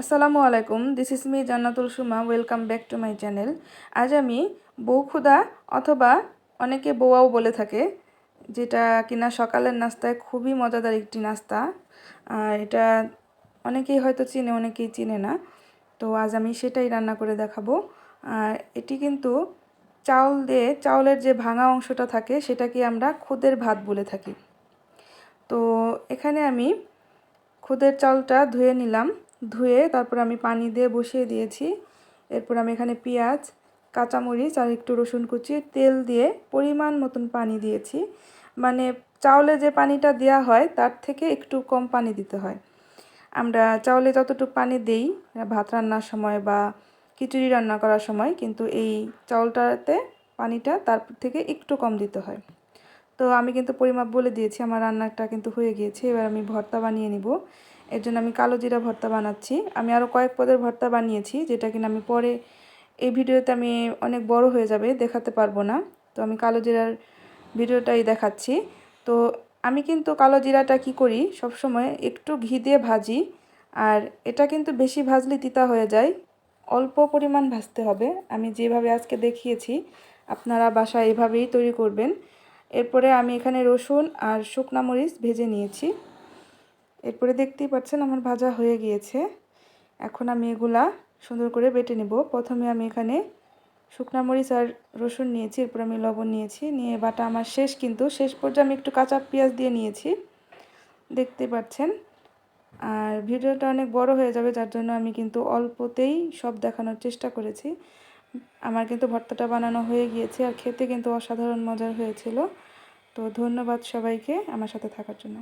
আসসালামু আলাইকুম this is me Jannatul Suma welcome back to my channel আজ আমি বউ খুদা অথবা অনেকে বউয়াও বলে থাকে, যেটা কিনা সকালের নাস্তায় খুবই মজাদার একটি নাস্তা। আর এটা অনেকেই হয়তো চিনে, অনেকেই চিনে না। তো আজ আমি সেটাই রান্না করে দেখাবো। আর এটি কিন্তু চাউল দিয়ে, চাউলের যে ভাঙা অংশটা থাকে, সেটাকে আমরা খুদের ভাত বলে থাকি। তো এখানে আমি খুদের চাউলটা ধুয়ে নিলাম। ধুয়ে তারপর আমি পানি দিয়ে বসিয়ে দিয়েছি। এরপর আমি এখানে পেঁয়াজ, কাঁচামরিচ আর একটু রসুন কুচি, তেল দিয়ে পরিমাণ মতন পানি দিয়েছি। মানে চাউলে যে পানিটা দেওয়া হয় তার থেকে একটু কম পানি দিতে হয়। আমরা চাউলে যতটুকু পানি দেই, ভাত রান্নার সময় বা খিচুড়ি রান্না করার সময়, কিন্তু এই চাউলটাতে পানিটা তার থেকে একটু কম দিতে হয়। তো আমি কিন্তু পরিমাপ বলে দিয়েছি, আমার রান্নাটা কিন্তু হয়ে গিয়েছে। এবার আমি ভর্তা বানিয়ে নিব। এর জন্য আমি কালো জিরা ভর্তা বানাচ্ছি। আমি আরও কয়েক পদের ভর্তা বানিয়েছি, যেটা কিনা আমি পরে এই ভিডিওতে আমি অনেক বড় হয়ে যাবে, দেখাতে পারব না। তো আমি কালো জিরার ভিডিওটাই দেখাচ্ছি। তো আমি কিন্তু কালো জিরাটা কি করি সব সময় একটু ঘি দিয়ে ভাজি, আর এটা কিন্তু বেশি ভাজলে তিতা হয়ে যায়। অল্প পরিমাণ ভাজতে হবে। আমি যেভাবে আজকে দেখিয়েছি, আপনারা বাসা এভাবেই তৈরি করবেন। এরপরে আমি এখানে রসুন আর শুকনা মরিচ ভেজে নিয়েছি। এরপরে দেখতেই পাচ্ছেন আমার ভাজা হয়ে গিয়েছে। এখন আমি এগুলা সুন্দর করে বেটে নেব। প্রথমে আমি এখানে শুকনা মরিচ আর রসুন নিয়েছি, এরপর আমি লবণ নিয়েছি। নিয়ে বাটা আমার শেষ কিন্তু শেষ পর্যায়ে আমি একটু কাঁচা পেঁয়াজ দিয়ে নিয়েছি। দেখতে পাচ্ছেন? আর ভিডিওটা অনেক বড় হয়ে যাবে, যার জন্য আমি কিন্তু অল্পতেই সব দেখানোর চেষ্টা করেছি। আমার কিন্তু ভর্তাটা বানানো হয়ে গিয়েছে আর খেতে কিন্তু অসাধারণ মজার হয়েছিল। তো ধন্যবাদ সবাইকে আমার সাথে থাকার জন্য।